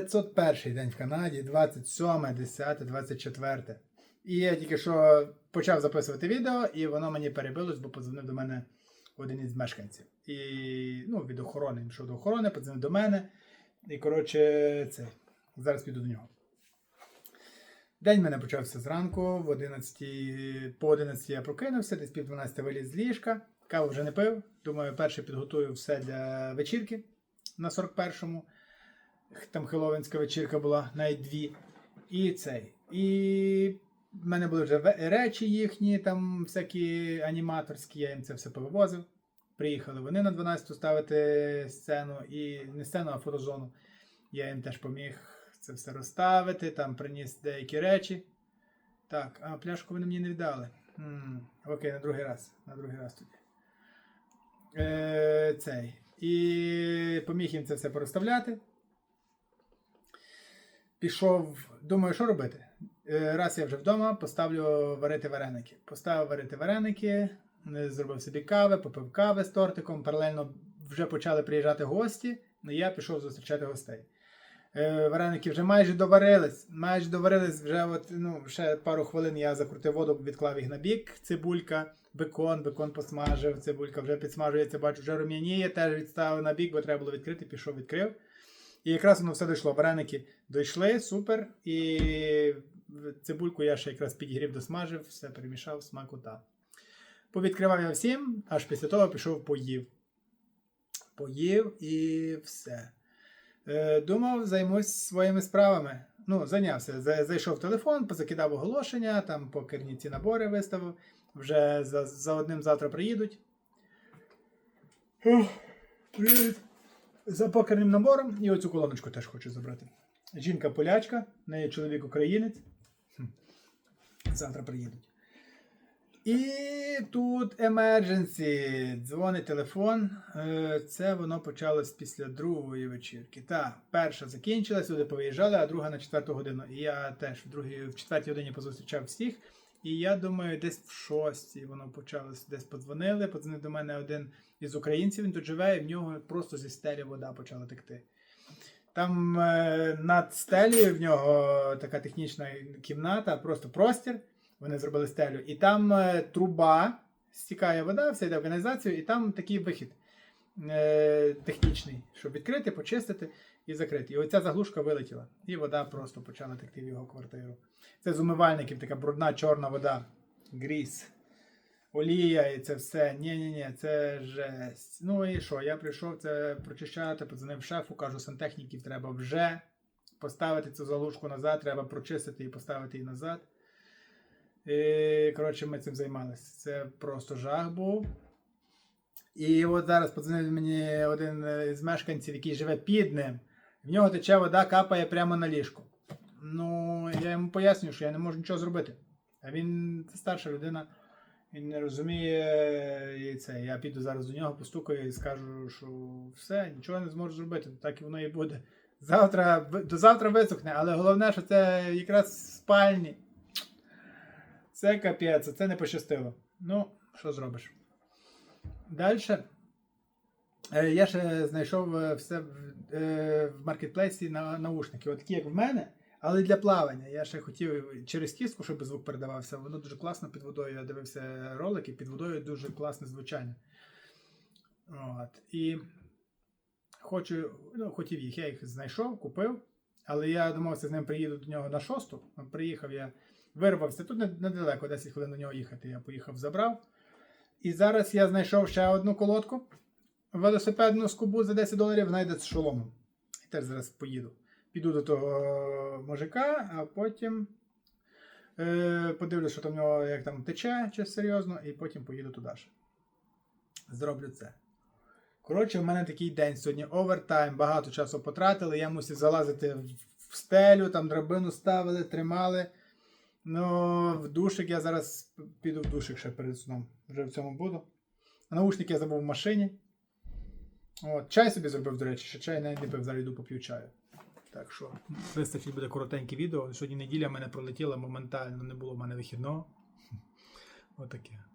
501 день в Канаді, 27, 10, 24. І я тільки що почав записувати відео, і воно мені перебилось, бо подзвонив до мене один із мешканців. І ну, від охорони, він йшов до охорони, подзвонив до мене. І коротше, це. Зараз піду до нього. День в мене почався зранку, в 11, по 11 я прокинувся, десь пів 12 виліз з ліжка. Каву вже не пив. Думаю, перше підготую все для вечірки на 41-му. Там хеловінська вечірка була, навіть дві. І цей. І в мене були вже речі їхні, там всякі аніматорські, я їм це все повивозив. Приїхали вони на 12-ту ставити сцену, і не сцену, а фотозону. Я їм теж поміг це все розставити, там приніс деякі речі. Так, а пляшку вони мені не віддали. М, Окей, на другий раз. На другий раз тоді. Е, цей. І поміг їм це все порозставляти. Пішов, думаю, що робити. Е, Раз я вже вдома, поставлю варити вареники. Поставив варити вареники, е, зробив собі кави, попив кави з тортиком. Паралельно вже почали приїжджати гості, ну я пішов зустрічати гостей. Е, Вареники вже майже доварились. Майже доварились вже от, ну, ще пару хвилин я закрутив воду, відклав їх на бік. Цибулька, бекон, бекон посмажив, цибулька вже підсмажується, бачу, вже рум'яніє, теж відставив на бік, бо треба було відкрити, пішов, відкрив. І якраз воно все дійшло. Вареники дійшли, супер. І цибульку я ще якраз підігрів, досмажив, все перемішав, смакота. Повідкривав я всім, аж після того пішов поїв. Поїв і все. Е, Думав, займусь своїми справами. Ну, зайнявся. Зайшов в телефон, позакидав оголошення, там покерні ці набори виставив. Вже за, за одним завтра приїдуть. Привіт. За покерним набором і оцю колоночку теж хочу забрати. Жінка полячка, в неї чоловік українець. Завтра приїдуть. І тут emergency. Дзвонить телефон. Е, Це воно почалось після другої вечірки. Так, перша закінчилась, люди повиїжджали, а друга на четверту годину. І я теж в другій, в четвертій годині позустрічав всіх. І я думаю, десь в шостій воно почалось. Десь подзвонили. Подзвонив до мене один із українців, він тут живе, і в нього просто зі стелі вода почала текти. Там е, над стелею в нього така технічна кімната, просто простір. Вони зробили стелю. І там е, труба, стікає вода, все йде в каналізацію, і там такий вихід е, технічний, щоб відкрити, почистити і закрити. І оця заглушка вилетіла. І вода просто почала текти в його квартиру. Це з умивальників така брудна чорна вода. Гріз. Олія і це все. Ні-ні-ні, це жесть. Ну і що? Я прийшов це прочищати, подзвонив шефу, кажу, сантехніків треба вже поставити цю заглушку назад, треба прочистити і поставити її назад. І, коротше, ми цим займалися. Це просто жах був. І от зараз подзвонив мені один з мешканців, який живе під ним. В нього тече вода, капає прямо на ліжко. Ну, я йому пояснюю, що я не можу нічого зробити. А він це старша людина, він не розуміє і це. Я піду зараз до нього, постукаю і скажу, що все, нічого не зможу зробити, так і воно і буде. Завтра, до завтра висохне, але головне, що це якраз в спальні. Це капець, це не пощастило. Ну, що зробиш? Далі. Я ще знайшов е, все е, в маркетплейсі на наушники, от такі, як в мене, але для плавання. Я ще хотів через кістку, щоб звук передавався. Воно дуже класно під водою. Я дивився ролики, під водою дуже класне звучання. От. І хочу, ну, хотів їх, я їх знайшов, купив. Але я домовився з ним приїду до нього на шосту. Приїхав я, вирвався. Тут недалеко, 10 хвилин до нього їхати. Я поїхав, забрав. І зараз я знайшов ще одну колодку. Велосипедну скобу за 10 доларів знайде з шоломом. І теж зараз поїду. Піду до того мужика, а потім е, подивлюсь, що там в нього як там тече, чи серйозно, і потім поїду туди ж. Зроблю це. Коротше, в мене такий день сьогодні овертайм, багато часу потратили. Я мусив залазити в- стелю, там драбину ставили, тримали. Ну, в душик я зараз піду в душик ще перед сном. Вже в цьому буду. Наушники я забув в машині. От, чай собі зробив, до речі, ще чай навіть не пив, зараз йду поп'ю чаю. Так що, вистачить буде коротеньке відео. Сьогодні неділя в мене пролетіла моментально, не було в мене вихідного. Отаке.